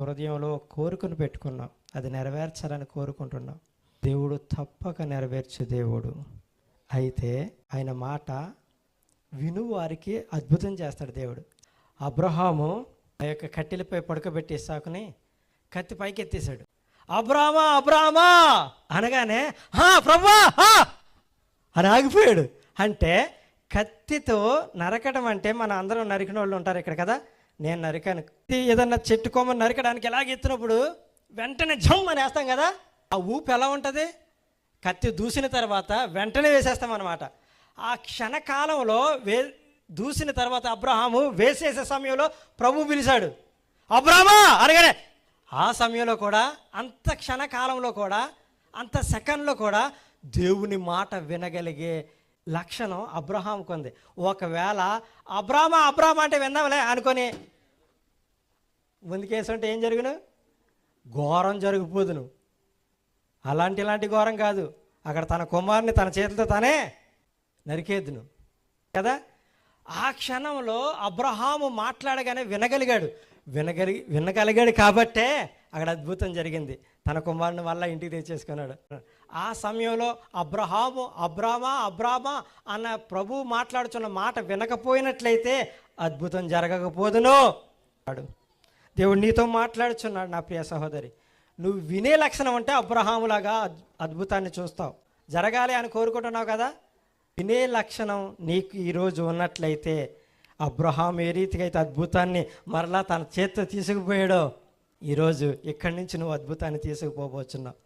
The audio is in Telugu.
హృదయంలో కోరుకుని పెట్టుకున్నాం. అది నెరవేర్చాలని కోరుకుంటున్నాం. దేవుడు తప్పక నెరవేర్చే దేవుడు. అయితే ఆయన మాట విను వారికి అద్భుతం చేస్తాడు దేవుడు. అబ్రహాము ఆ యొక్క కట్టెలపై పడుకోబెట్టి ఇసాకుని కత్తి పైకి ఎత్తేసాడు అబ్రామా అబ్రామా అనగానే హా ప్రభా హా! అని ఆగిపోయాడు. అంటే కత్తితో నరకడం అంటే మన అందరం నరికిన వాళ్ళు ఉంటారు ఇక్కడ కదా. నేను నరికాను. ఏదన్నా చెట్టు కొమ్మని నరకడానికి ఎలాగ ఎత్తినప్పుడు వెంటనే జమ్ అని వేస్తాం కదా ఆ ఊపు ఎలా ఉంటుంది? కత్తి దూసిన తర్వాత వెంటనే వేసేస్తాం అనమాట ఆ క్షణకాలంలో వే దూసిన తర్వాత అబ్రహాము వేసేసే సమయంలో ప్రభు పిలిచాడు. అబ్రామా అనగానే ఆ సమయంలో కూడా అంత క్షణకాలంలో కూడా అంత సెకండ్లో కూడా దేవుని మాట వినగలిగే లక్షణం అబ్రహాంకు ఉంది. ఒకవేళ అబ్రామా అబ్రామ అంటే విన్నావులే అనుకొని ముందుకేసుంటే ఏం జరుగును? ఘోరం జరిగిపోదును అలాంటి ఇలాంటి ఘోరం కాదు. అక్కడ తన కుమారుని తన చేతులతో తానే నరికేద్దును. కదా? ఆ క్షణంలో అబ్రహాము మాట్లాడగానే వినగలిగాడు. వినగలిగి వినగలిగాడు కాబట్టే అక్కడ అద్భుతం జరిగింది. తన కుమారుని వల్ల ఇంటికి తెచ్చేసుకున్నాడు. ఆ సమయంలో అబ్రహాము అబ్రామా అబ్రామా అన్న ప్రభు మాట్లాడుతున్న మాట వినకపోయినట్లయితే అద్భుతం జరగకపోదును దేవుడు నీతో మాట్లాడుచున్నాడు నా ప్రియ సహోదరి. నువ్వు వినే లక్షణం అంటే అబ్రహాములాగా అద్భుతాన్ని చూస్తావు. జరగాలి అని కోరుకుంటున్నావు కదా? వినే లక్షణం నీకు ఈరోజు ఉన్నట్లయితే అబ్రహాం ఏ రీతిగా అయితే అద్భుతాన్ని మరలా తన చేత్తో తీసుకుపోయాడో ఈరోజు ఇక్కడి నుంచి నువ్వు అద్భుతాన్ని తీసుకుపోబోతున్నావు